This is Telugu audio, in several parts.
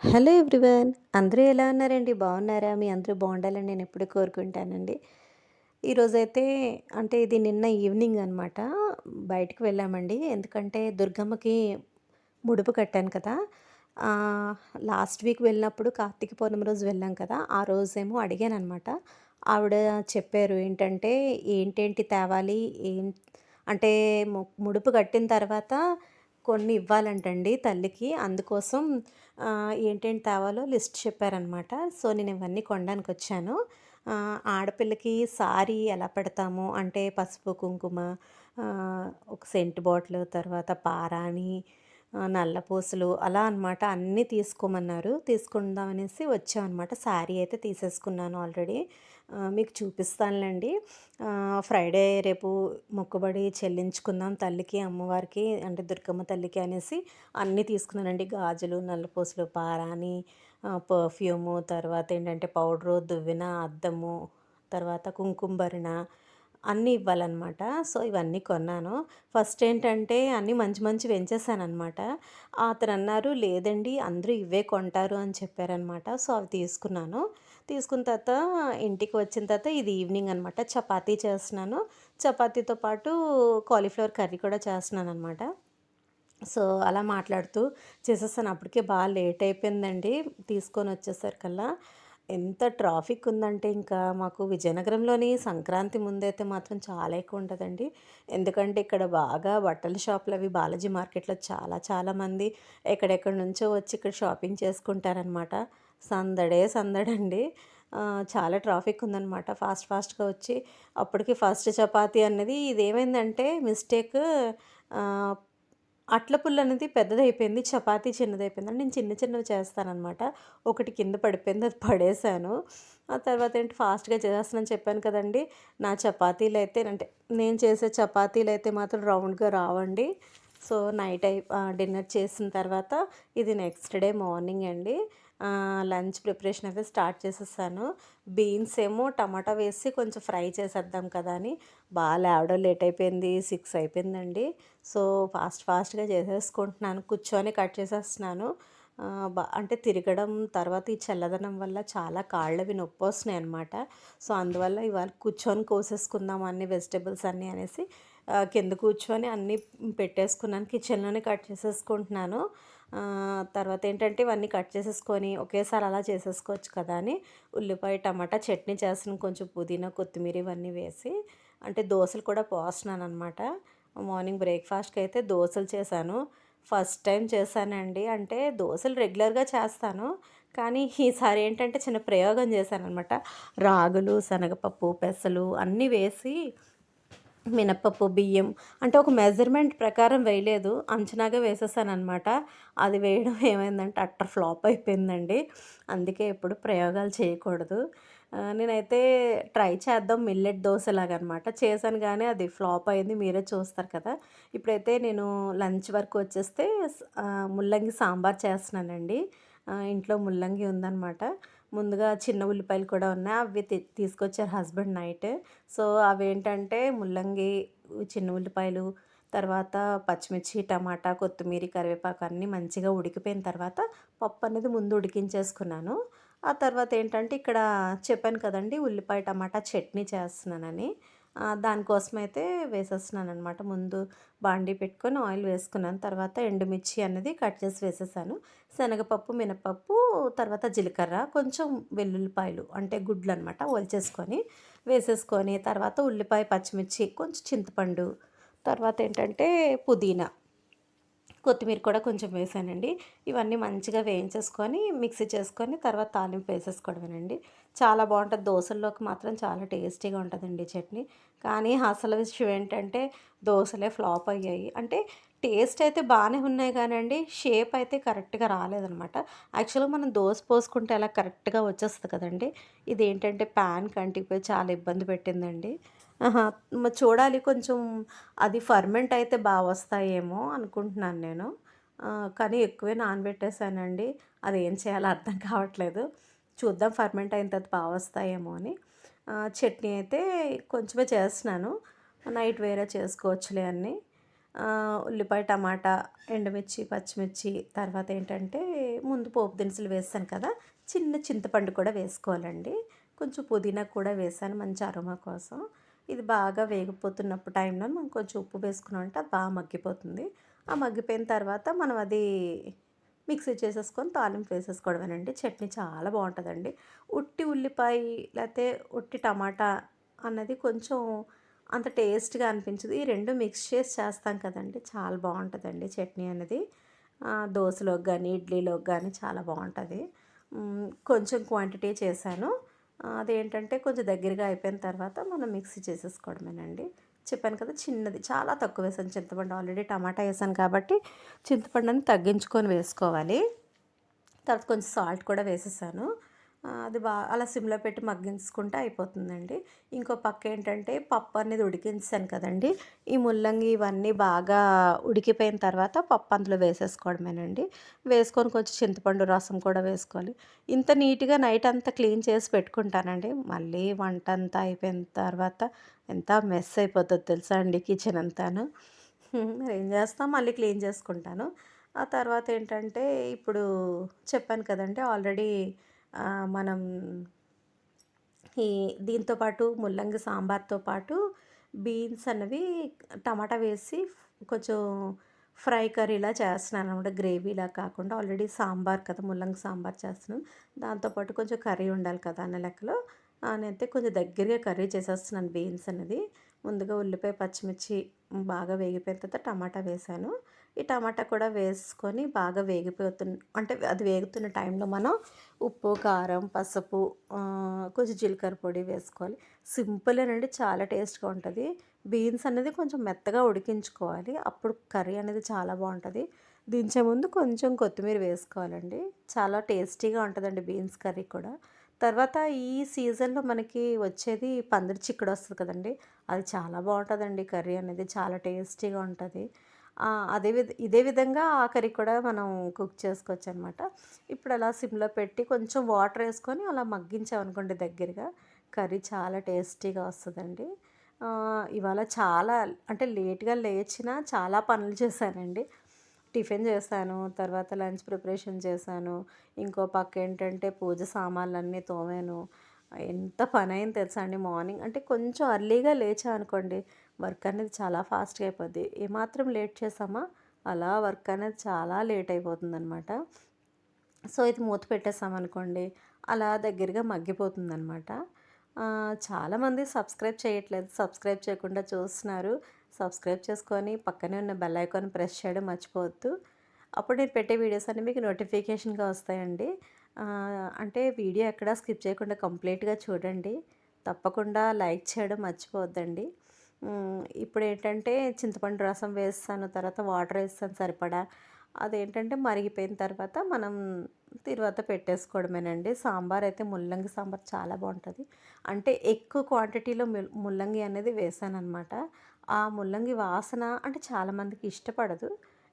హలో ఎవ్రీవన్ అందరూ ఎలా ఉన్నారండి? బాగున్నారా? మీ అందరూ బాగుండాలని నేను ఎప్పుడు కోరుకుంటానండి. ఈరోజైతే అంటే ఇది నిన్న ఈవినింగ్ అనమాట బయటకు వెళ్ళామండి. ఎందుకంటే దుర్గమ్మకి ముడుపు కట్టాను కదా. లాస్ట్ వీక్ వెళ్ళినప్పుడు కార్తీక పౌర్ణమి రోజు వెళ్ళాం కదా. ఆ రోజేమో అడిగాను అనమాట ఆవిడ చెప్పారు ఏంటంటే ఏంటేంటి తేవాలి? ఏం అంటే ముడుపు కట్టిన తర్వాత కొన్ని ఇవ్వాలంటండి తల్లికి. అందుకోసం ఏంటేంటి తేవాలో లిస్ట్ చెప్పారనమాట. సో నేను ఇవన్నీ కొనడానికి వచ్చాను ఆడపిల్లకి సారీ ఎలా పెడతాము? అంటే పసుపు కుంకుమ ఒక సెంట్ బాటిల్ తర్వాత పారాణి నల్లపూసలు అలా అన్నమాట అన్నీ తీసుకోమన్నారు. తీసుకుందాం అనేసి వచ్చామన్నమాట. శారీ అయితే తీసేసుకున్నాను ఆల్రెడీ. మీకు చూపిస్తానులేండి. ఫ్రైడే రేపు మొక్కుబడి చెల్లించుకుందాం తల్లికి అమ్మవారికి అంటే దుర్గమ్మ తల్లికి అనేసి అన్నీ తీసుకున్నానండి. గాజులు నల్లపూసలు పారాని పర్ఫ్యూము తర్వాత ఏంటంటే పౌడరు దువ్విన అద్దము తర్వాత కుంకుమభరణ అన్నీ ఇవ్వాలన్నమాట. సో ఇవన్నీ కొన్నాను. ఫస్ట్ ఏంటంటే అన్నీ మంచి మంచి పెంచేసానమాట అతను అన్నారు లేదండి అందరూ ఇవే కొంటారు అని చెప్పారనమాట సో అవి తీసుకున్నాను. తీసుకున్న తర్వాత ఇంటికి వచ్చిన తర్వాత ఇది ఈవినింగ్ అనమాట చపాతీ చేస్తున్నాను. చపాతీతో పాటు కాలీఫ్లవర్ కర్రీ కూడా చేస్తున్నాను అనమాట సో అలా మాట్లాడుతూ చేసేస్తాను. అప్పటికే బాగా లేట్ అయిపోయిందండి. తీసుకొని వచ్చేసరికల్లా ఎంత ట్రాఫిక్ ఉందంటే ఇంకా మాకు విజయనగరంలోని సంక్రాంతి ముందైతే మాత్రం చాలా ఎక్కువ ఉంటుందండి. ఎందుకంటే ఇక్కడ బాగా బట్టల షాపులు అవి బాలాజీ మార్కెట్లో చాలా చాలామంది ఎక్కడెక్కడి నుంచో వచ్చి ఇక్కడ షాపింగ్ చేసుకుంటారనమాట సందడే సందడండి. చాలా ట్రాఫిక్ ఉందన్నమాట. ఫాస్ట్ ఫాస్ట్గా వచ్చి అప్పటికి ఫస్ట్ చపాతీ అన్నది ఇది ఏమైందంటే మిస్టేక్ అట్ల పుల్ల అనేది పెద్దదైపోయింది చపాతీ చిన్నదైపోయింది అంటే నేను చిన్న చిన్నవి చేస్తానన్నమాట. ఒకటి కింద పడిపోయింది అది పడేసాను ఆ తర్వాత ఏంటి ఫాస్ట్గా చేస్తానని చెప్పాను కదండి. నా చపాతీలు అయితే అంటే నేను చేసే చపాతీలు అయితే మాత్రం రౌండ్గా రావండి. సో నైట్ అయి డిన్నర్ చేసిన తర్వాత ఇది నెక్స్ట్ డే మార్నింగ్ అండి. లంచ్ ప్రిపరేషన్ అయితే స్టార్ట్ చేసేసాను. బీన్స్ ఏమో టమాటా వేసి కొంచెం ఫ్రై చేసేద్దాం కదా అని. బాగా లేవడం లేట్ అయిపోయింది సిక్స్ అయిపోయిందండి. సో ఫాస్ట్ ఫాస్ట్గా చేసేసుకుంటున్నాను. కూర్చొని కట్ చేసేస్తున్నాను. బా అంటే తిరగడం తర్వాత ఈ చల్లదనం వల్ల చాలా కాళ్ళవి నొప్పి వస్తున్నాయి అనమాట సో అందువల్ల ఇవాళ కూర్చొని కోసేసుకుందాం అన్ని వెజిటేబుల్స్ అన్నీ అనేసి కింద కూర్చొని అన్నీ పెట్టేసుకున్నాను. కిచెన్లోనే కట్ చేసేసుకుంటున్నాను. తర్వాత ఏంటంటే ఇవన్నీ కట్ చేసేసుకొని ఒకేసారి అలా చేసేసుకోవచ్చు కదా అని ఉల్లిపాయ టమాటా చట్నీ చేస్తున్నాను కొంచెం పుదీనా కొత్తిమీర ఇవన్నీ వేసి అంటే దోశలు కూడా పోస్తున్నాను అనమాట మార్నింగ్ బ్రేక్ఫాస్ట్కి అయితే దోశలు చేశాను. ఫస్ట్ టైం చేశానండి. అంటే దోశలు రెగ్యులర్గా చేస్తాను. కానీ ఈసారి ఏంటంటే చిన్న ప్రయోగం చేశాను అనమాట రాగులు శనగపప్పు పెసలు అన్నీ వేసి మినప్పప్పు బియ్యం అంటే ఒక మెజర్మెంట్ ప్రకారం వేయలేదు. అంచనాగా వేసేసాను అనమాట అది వేయడం ఏమైందంటే అట్టర్ ఫ్లాప్ అయిపోయిందండి. అందుకే ఎప్పుడు ప్రయోగాలు చేయకూడదు. నేనైతే ట్రై చేద్దాం మిల్లెట్ దోశలాగనమాట చేశాను కానీ అది ఫ్లాప్ అయింది. మీరే చూస్తారు కదా. ఇప్పుడైతే నేను లంచ్ వరకు వచ్చేస్తే ముల్లంగి సాంబార్ చేస్తున్నానండి. ఇంట్లో ముల్లంగి ఉందన్నమాట. ముందుగా చిన్న ఉల్లిపాయలు కూడా ఉన్నాయి. అవి తీసుకొచ్చారు హస్బెండ్ నైట్. సో అవి ఏంటంటే ముల్లంగి చిన్న ఉల్లిపాయలు తర్వాత పచ్చిమిర్చి టమాటా కొత్తిమీర కరివేపాకు అన్నీ మంచిగా ఉడికిపోయిన తర్వాత పప్పు అనేది ముందు ఉడికించేసుకున్నాను. ఆ తర్వాత ఏంటంటే ఇక్కడ చెప్పాను కదండి ఉల్లిపాయ టమాటా చట్నీ చేస్తున్నానని. దానికోసం అయితే వేసేస్తున్నాను అనమాట ముందు బాండీ పెట్టుకొని ఆయిల్ వేసుకున్నాను. తర్వాత ఎండుమిర్చి అనేది కట్ చేసి వేసేసాను. శనగపప్పు మినపప్పు తర్వాత జీలకర్ర కొంచెం వెల్లుల్లిపాయలు అంటే గుడ్లు అనమాట ఒలిచేసుకొని వేసేసుకొని తర్వాత ఉల్లిపాయ పచ్చిమిర్చి కొంచెం చింతపండు తర్వాత ఏంటంటే పుదీనా కొత్తిమీర కూడా కొంచెం వేసానండి. ఇవన్నీ మంచిగా వేయించేసుకొని మిక్సీ చేసుకొని తర్వాత తాలింపు వేసేసుకోవడమేనండి. చాలా బాగుంటుంది. దోశల్లోకి మాత్రం చాలా టేస్టీగా ఉంటుందండి చట్నీ. కానీ అసలు విషయం ఏంటంటే దోశలే ఫ్లాప్ అయ్యాయి. అంటే టేస్ట్ అయితే బాగానే ఉన్నాయి కానండి షేప్ అయితే కరెక్ట్గా రాలేదనమాట. యాక్చువల్గా మనం దోశ పోసుకుంటే అలా కరెక్ట్గా వచ్చేస్తుంది కదండి. ఇది ఏంటంటే ప్యాన్ కంటిపోయి చాలా ఇబ్బంది పెట్టిందండి. చూడాలి కొంచెం అది ఫర్మెంట్ అయితే బాగా వస్తాయేమో అనుకుంటున్నాను నేను. కానీ ఎక్కువే నానబెట్టేశానండి. అది ఏం చేయాలో అర్థం కావట్లేదు. చూద్దాం ఫర్మెంట్ అయిన తర్వాత బాగా వస్తాయేమో అని. చట్నీ అయితే కొంచెమే చేస్తున్నాను. నైట్ వేరే చేసుకోవచ్చులే అన్ని. ఉల్లిపాయ టమాటా ఎండుమిర్చి పచ్చిమిర్చి తర్వాత ఏంటంటే ముందు పోపు దినుసులు వేస్తాను కదా చిన్న చింతపండు కూడా వేసుకోవాలండి. కొంచెం పుదీనా కూడా వేసాను మంచి అరుమా కోసం. ఇది బాగా వేగిపోతున్నప్పుడు టైంలో మనం కొంచెం ఉప్పు వేసుకున్నామంటే అది బాగా మగ్గిపోతుంది. ఆ మగ్గిపోయిన తర్వాత మనం అది మిక్సీ చేసేసుకొని తాలింపు వేసేసుకోవడమేనండి. చట్నీ చాలా బాగుంటుందండి. ఉట్టి ఉల్లిపాయ లేకపోతే ఉట్టి టమాటా అన్నది కొంచెం అంత టేస్ట్గా అనిపించదు. ఈ రెండు మిక్స్ చేసి చేస్తాం కదండి. చాలా బాగుంటుందండి చట్నీ అనేది. దోశలోకి కానీ ఇడ్లీలోకి కానీ చాలా బాగుంటుంది. కొంచెం క్వాంటిటీ చేశాను. అదేంటంటే కొంచెం దగ్గరగా అయిపోయిన తర్వాత మనం మిక్సీ చేసేసుకోవడమేనండి. చెప్పాను కదా చిన్నది చాలా తక్కువ వేసాను చింతపండు. ఆల్రెడీ టమాటా వేసాను కాబట్టి చింతపండుని తగ్గించుకొని వేసుకోవాలి. తర్వాత కొంచెం సాల్ట్ కూడా వేసేసాను. అది బాగా అలా సిమ్లో పెట్టి మగ్గించుకుంటే అయిపోతుందండి. ఇంకో పక్క ఏంటంటే పప్పు అనేది ఉడికించాను కదండి. ఈ ముల్లంగి ఇవన్నీ బాగా ఉడికిపోయిన తర్వాత పప్పు అందులో వేసేసుకోవడమేనండి. వేసుకొని కొంచెం చింతపండు రసం కూడా వేసుకోవాలి. ఇంత నీట్గా నైట్ అంతా క్లీన్ చేసి పెట్టుకుంటానండి. మళ్ళీ వంట అంతా అయిపోయిన తర్వాత ఎంత మెస్ అయిపోతుందో తెలుసా అండి కిచెన్ అంతాను. ఏం చేస్తాం? మళ్ళీ క్లీన్ చేసుకుంటాను. ఆ తర్వాత ఏంటంటే ఇప్పుడు చెప్పాను కదండి ఆల్రెడీ మనం ఈ దీంతో పాటు ముల్లంగి సాంబార్తో పాటు బీన్స్ అనేవి టమాటా వేసి కొంచెం ఫ్రై కర్రీలా చేస్తున్నాను అనమాట. గ్రేవీలా కాకుండా ఆల్రెడీ సాంబార్ కదా ముల్లంగి సాంబార్ చేస్తున్నాను. దాంతోపాటు కొంచెం కర్రీ ఉండాలి కదా అన్న లెక్కలో నేనైతే కొంచెం దగ్గరగా కర్రీ చేసేస్తున్నాను బీన్స్ అనేది ముందుగా ఉల్లిపాయ పచ్చిమిర్చి బాగా వేగిపోయిన తర్వాత టమాటా వేసాను. ఈ టమాటా కూడా వేసుకొని బాగా వేగిపోతున్న అంటే అది వేగుతున్న టైంలో మనం ఉప్పు కారం పసుపు కొంచెం జీలకర్ర పొడి వేసుకోవాలి. సింపులేనండి చాలా టేస్ట్గా ఉంటుంది. బీన్స్ అనేది కొంచెం మెత్తగా ఉడికించుకోవాలి. అప్పుడు కర్రీ అనేది చాలా బాగుంటుంది. దించే ముందు కొంచెం కొత్తిమీర వేసుకోవాలండి. చాలా టేస్టీగా ఉంటుందండి బీన్స్ కర్రీ కూడా. తర్వాత ఈ సీజన్లో మనకి వచ్చేది పందిరి చిక్కుడు వస్తుంది కదండి. అది చాలా బాగుంటుందండి కర్రీ అనేది చాలా టేస్టీగా ఉంటుంది. అదే విధ ఇదే విధంగా ఆ కర్రీ కూడా మనం కుక్ చేసుకోవచ్చు అనమాట ఇప్పుడు అలా సిమ్లో పెట్టి కొంచెం వాటర్ వేసుకొని అలా మగ్గించామనుకోండి దగ్గరగా కర్రీ చాలా టేస్టీగా వస్తుందండి. ఇవాళ చాలా అంటే లేట్గా లేచిన చాలా పనులు చేశానండి. టిఫిన్ చేశాను తర్వాత లంచ్ ప్రిపరేషన్ చేశాను. ఇంకో పక్క ఏంటంటే పూజ సామాన్లన్నీ తోమాను. ఎంత పని అయింది తెలుసా అండి మార్నింగ్? అంటే కొంచెం అర్లీగా లేచా అనుకోండి వర్క్ అనేది చాలా ఫాస్ట్గా అయిపోద్ది. ఏమాత్రం లేట్ చేసామా? అలా వర్క్ అనేది చాలా లేట్ అయిపోతుంది అనమాట సో ఇది మూత పెట్టేసామనుకోండి అలా దగ్గరగా మగ్గిపోతుంది అనమాట చాలామంది సబ్స్క్రైబ్ చేయట్లేదు. సబ్స్క్రైబ్ చేయకుండా చూస్తున్నారు. సబ్స్క్రైబ్ చేసుకొని పక్కనే ఉన్న బెల్ ఐకాన్ ప్రెస్ చేయడం మర్చిపోవద్దు. అప్పుడు నేను పెట్టే వీడియోస్ అన్నీ మీకు నోటిఫికేషన్గా వస్తాయండి. అంటే వీడియో ఎక్కడా స్కిప్ చేయకుండా కంప్లీట్గా చూడండి. తప్పకుండా లైక్ చేయడం మర్చిపోవద్దండి. ఇప్పుడు ఏంటంటే చింతపండు రసం వేస్తాను తర్వాత వాటర్ వేస్తాను సరిపడా. అదేంటంటే మరిగిపోయిన తర్వాత మనం తర్వాత పెట్టేసుకోవడమేనండి. సాంబార్ అయితే ముల్లంగి సాంబార్ చాలా బాగుంటుంది. అంటే ఎక్కువ క్వాంటిటీలో ముల్లంగి అనేది వేసాను అనమాట ఆ ముల్లంగి వాసన అంటే చాలామందికి ఇష్టపడదు.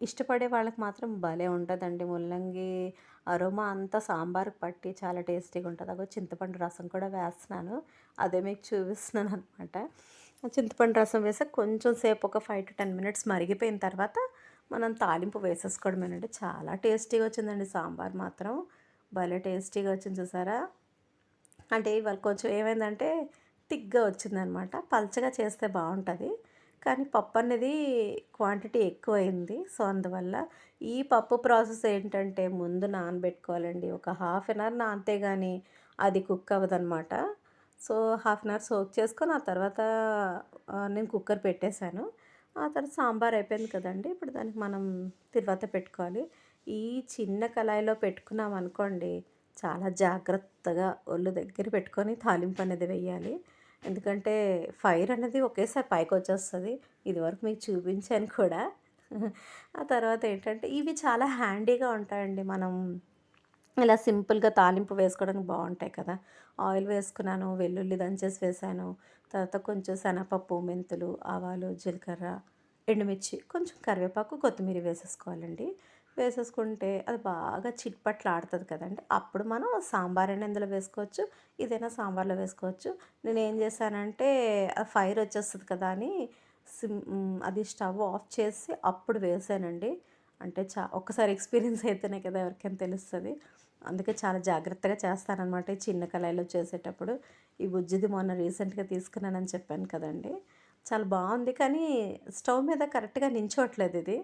ఇష్టపడే వాళ్ళకి మాత్రం భలే ఉంటుందండి ముల్లంగి. అరోమా అంతా సాంబార్కి పట్టి చాలా టేస్టీగా ఉంటుంది. అగో చింతపండు రసం కూడా వేస్తున్నాను. అదే మీకు చూపిస్తున్నాను అనమాట చింతపండు రసం వేసి కొంచెం సేపు ఒక ఫైవ్ టు టెన్ మినిట్స్ మరిగిపోయిన తర్వాత మనం తాలింపు వేసేసుకోవడమేనంటే చాలా టేస్టీగా వచ్చిందండి సాంబార్ మాత్రం. భలే టేస్టీగా వచ్చింది చూసారా? అంటే ఇవాళ కొంచెం ఏమైందంటే తిగ్గా వచ్చిందనమాట పల్చగా చేస్తే బాగుంటుంది. కానీ పప్పు అనేది క్వాంటిటీ ఎక్కువైంది. సో అందువల్ల ఈ పప్పు ప్రాసెస్ ఏంటంటే ముందు నానబెట్టుకోవాలండి. ఒక హాఫ్ అన్ అవర్ నానితే కానీ అది cook అవ్వదనమాట so half an hour soak చేసుకొని ఆ తర్వాత నేను కుక్కర్ పెట్టేశాను. ఆ తర్వాత సాంబార్ అయిపోయింది కదండి. ఇప్పుడు దానికి మనం తర్వాత పెట్టుకోవాలి. ఈ చిన్న కళాయిలో పెట్టుకున్నాం అనుకోండి చాలా జాగ్రత్తగా ఒళ్ళు దగ్గర పెట్టుకొని తాలింపు అనేది వేయాలి. ఎందుకంటే ఫైర్ అనేది ఒకేసారి పైకి వచ్చేస్తుంది. ఇదివరకు మీకు చూపించాను కూడా. ఆ తర్వాత ఏంటంటే ఇవి చాలా హ్యాండీగా ఉంటాయండి. మనం ఇలా సింపుల్గా తాలింపు వేసుకోవడానికి బాగుంటాయి కదా. ఆయిల్ వేసుకున్నాను వెల్లుల్లి దంచేసి వేసాను తర్వాత కొంచెం శనగపప్పు మెంతులు ఆవాలు జీలకర్ర ఎండుమిర్చి కొంచెం కరివేపాకు కొత్తిమీర వేసేసుకోవాలండి. వేసేసుకుంటే అది బాగా చిట్పట్లు ఆడుతుంది కదండి. అప్పుడు మనం సాంబార్ అయినా ఇందులో వేసుకోవచ్చు ఇదైనా సాంబార్లో వేసుకోవచ్చు. నేను ఏం చేశానంటే ఫైర్ వచ్చేస్తుంది కదా అని సిమ్ అది స్టవ్ ఆఫ్ చేసి అప్పుడు వేసానండి. అంటే చా ఒక్కసారి ఎక్స్పీరియన్స్ అయితేనే కదా ఎవరికైనా తెలుస్తుంది. అందుకే చాలా జాగ్రత్తగా చేస్తానన్నమాట ఈ చిన్న కళాయిలో చేసేటప్పుడు. ఈ బుజ్జిది మొన్న రీసెంట్గా తీసుకున్నానని చెప్పాను కదండి. చాలా బాగుంది కానీ స్టవ్ మీద కరెక్ట్గా నించోట్లేదు ఇది.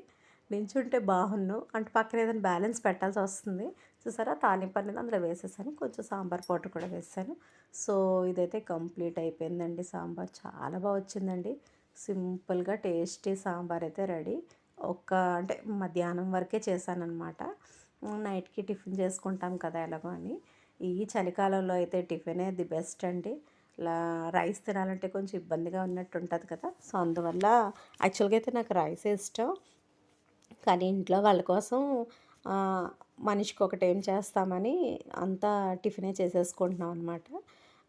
నించుంటే బాగున్ను అంటే పక్కన ఏదైనా బ్యాలెన్స్ పెట్టాల్సి వస్తుంది. చూసారా? తాలింపు అనేది అందులో వేసేసాను. కొంచెం సాంబార్ పౌడర్ కూడా వేసాను. సో ఇదైతే కంప్లీట్ అయిపోయిందండి సాంబార్. చాలా బాగా వచ్చిందండి. సింపుల్గా టేస్టీ సాంబార్ అయితే రెడీ. ఒక అంటే మధ్యాహ్నం వరకే చేశానన్నమాట. నైట్కి టిఫిన్ చేసుకుంటాం కదా ఎలాగో అని. ఈ చలికాలంలో అయితే టిఫినే ది బెస్ట్ అండి. ఇలా రైస్ తినాలంటే కొంచెం ఇబ్బందిగా ఉన్నట్టు ఉంటుంది కదా. సో అందువల్ల యాక్చువల్గా అయితే నాకు రైస్ ఇష్టం. కానీ ఇంట్లో వాళ్ళ కోసం మనిషికి ఒకటి ఏం చేస్తామని అంతా టిఫినే చేసేసుకుంటున్నాం అనమాట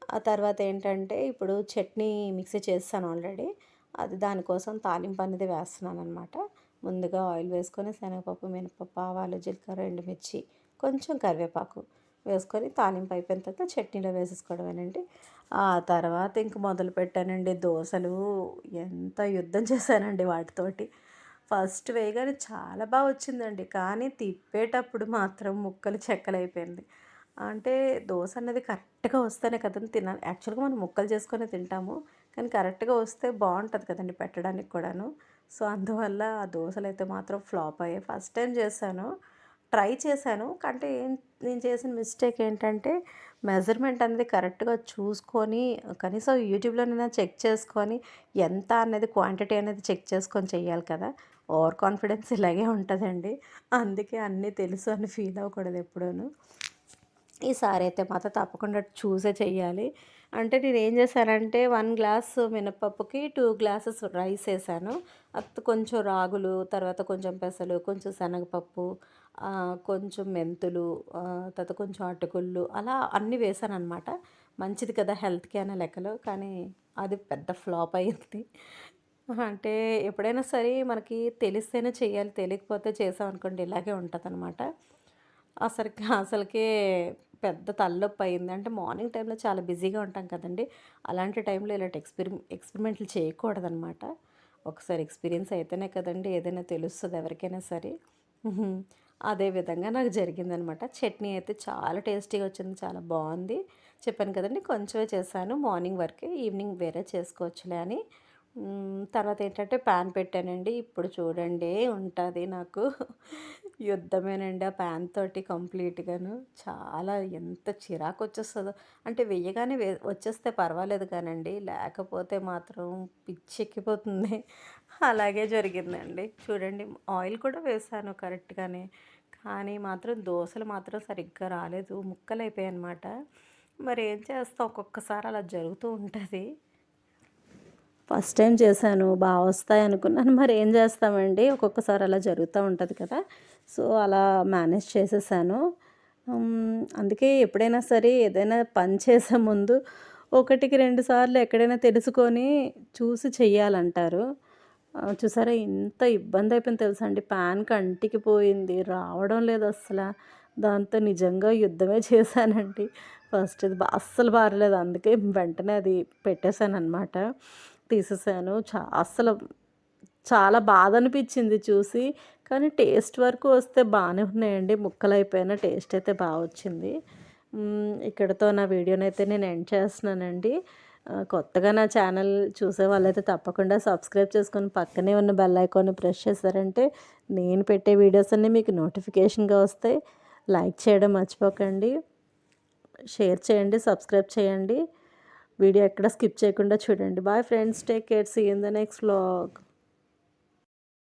ఆ తర్వాత ఏంటంటే ఇప్పుడు చట్నీ మిక్సీ చేస్తాను ఆల్రెడీ. అది దానికోసం తాలింపు అనేది వేస్తున్నాను అనమాట ముందుగా ఆయిల్ వేసుకొని శనగపప్పు మినపప్పు ఆవాలు జీలకర్ర ఎండుమిర్చి కొంచెం కరివేపాకు వేసుకొని తాలింపు అయిపోయిన తర్వాత చట్నీలో వేసేసుకోవడమేనండి ఆ తర్వాత ఇంక మొదలు పెట్టానండి దోశలు. ఎంత యుద్ధం చేశానండి వాటితోటి. ఫస్ట్ వేయగానే చాలా బాగా వచ్చిందండి. కానీ తిప్పేటప్పుడు మాత్రం ముక్కలు చెక్కలైపోయింది. అంటే దోశ అన్నది కరెక్ట్గా వస్తేనే కదండి తినాలి. యాక్చువల్గా మనం ముక్కలు చేసుకొని తింటాము. కానీ కరెక్ట్గా వస్తే బాగుంటుంది కదండి పెట్టడానికి కూడాను. సో అందువల్ల ఆ దోశలు అయితే మాత్రం ఫ్లాప్ అయ్యాయి. ఫస్ట్ టైం చేశాను. ట్రై చేశాను. అంటే ఏం నేను చేసిన మిస్టేక్ ఏంటంటే మెజర్మెంట్ అనేది కరెక్ట్గా చూసుకొని కనీసం యూట్యూబ్లోనైనా చెక్ చేసుకొని ఎంత అనేది క్వాంటిటీ అనేది చెక్ చేసుకొని చెయ్యాలి కదా. ఓవర్ కాన్ఫిడెన్స్ ఇలాగే ఉంటుందండి. అందుకే అన్నీ తెలుసు అని ఫీల్ అవ్వకూడదు ఎప్పుడూను. ఈసారి అయితే మాత్రం తప్పకుండా చూసే చెయ్యాలి. అంటే నేను ఏం చేశానంటే వన్ గ్లాస్ మినపప్పుకి టూ గ్లాసెస్ రైస్ వేసాను. అది కొంచెం రాగులు తర్వాత కొంచెం పెసలు కొంచెం శనగపప్పు కొంచెం మెంతులు తర్వాత కొంచెం అటుకుళ్ళు అలా అన్నీ వేసాను అనమాట మంచిది కదా హెల్త్కి అనే లెక్కలో కానీ అది పెద్ద ఫ్లాప్ అయ్యింది అంటే ఎప్పుడైనా సరే మనకి తెలిస్తేనే చేయాలి తెలియకపోతే చేసాం అనుకోండి ఇలాగే ఉంటుంది అనమాట అసలుకి అసలుకే పెద్ద తలనొప్పి అయింది. అంటే మార్నింగ్ టైంలో చాలా బిజీగా ఉంటాం కదండి. అలాంటి టైంలో ఇలాంటి ఎక్స్పెరి ఎక్స్పెరిమెంట్లు చేయకూడదనమాట ఒకసారి ఎక్స్పీరియన్స్ అయితేనే కదండి ఏదైనా తెలుస్తుంది ఎవరికైనా సరే. అదే విధంగా నాకు జరిగిందనమాట చట్నీ అయితే చాలా టేస్టీగా వచ్చింది చాలా బాగుంది. చెప్పాను కదండి కొంచెమే చేశాను. మార్నింగ్ వరకే ఈవినింగ్ వేరే చేసుకోవచ్చులే అని. తర్వాత ఏంటంటే ప్యాన్ పెట్టానండి. ఇప్పుడు చూడండి ఉంటుంది నాకు. యుద్ధమేనండి ఆ ప్యాన్ తోటి కంప్లీట్గాను. చాలా ఎంత చిరాకు వచ్చేస్తుందో. అంటే వెయ్యగానే వే వచ్చేస్తే పర్వాలేదు కానండి. లేకపోతే మాత్రం పిచ్చెక్కిపోతుంది. అలాగే జరిగిందండి. చూడండి ఆయిల్ కూడా వేసాను కరెక్ట్గానే. కానీ మాత్రం దోశలు మాత్రం సరిగ్గా రాలేదు. ముక్కలు అయిపోయాయి అనమాట మరి ఏం చేస్తాం? ఒక్కొక్కసారి అలా జరుగుతూ ఉంటుంది. ఫస్ట్ టైం చేశాను బాగా వస్తాయి అనుకున్నాను. మరి ఏం చేస్తామండి? ఒక్కొక్కసారి అలా జరుగుతూ ఉంటుంది కదా. సో అలా మేనేజ్ చేసేసాను. అందుకే ఎప్పుడైనా సరే ఏదైనా పని చేసే ముందు ఒకటికి రెండు సార్లు ఎక్కడైనా తెలుసుకొని చూసి చెయ్యాలంటారు. చూసారా? ఇంత ఇబ్బంది అయిపోయింది తెలుసా అండి. ప్యాన్ కంటికి పోయింది. రావడం లేదు అసలు. దాంతో నిజంగా యుద్ధమే చేశానండి. ఫస్ట్ ఇది అస్సలు బారలేదు అందుకే వెంటనే అది పెట్టేశాను అనమాట తీసేసాను. చా అస్సలు చాలా బాధ అనిపించింది చూసి కానీ టేస్ట్ వరకు వస్తే బాగానే ఉన్నాయండి. ముక్కలు అయిపోయిన టేస్ట్ అయితే బాగా వచ్చింది ఇక్కడతో నా వీడియోని అయితే నేను ఎండ్ చేస్తున్నానండి. కొత్తగా నా ఛానల్ చూసే వాళ్ళైతే తప్పకుండా సబ్స్క్రైబ్ చేసుకొని పక్కనే ఉన్న బెల్ ఐకాన్ని ప్రెస్ చేశారంటే నేను పెట్టే వీడియోస్ అన్నీ మీకు నోటిఫికేషన్గా వస్తాయి. లైక్ చేయడం మర్చిపోకండి. షేర్ చేయండి సబ్స్క్రైబ్ చేయండి. వీడియో ఎక్కడ స్కిప్ చేయకుండా చూడండి. Bye friends take care see in the next vlog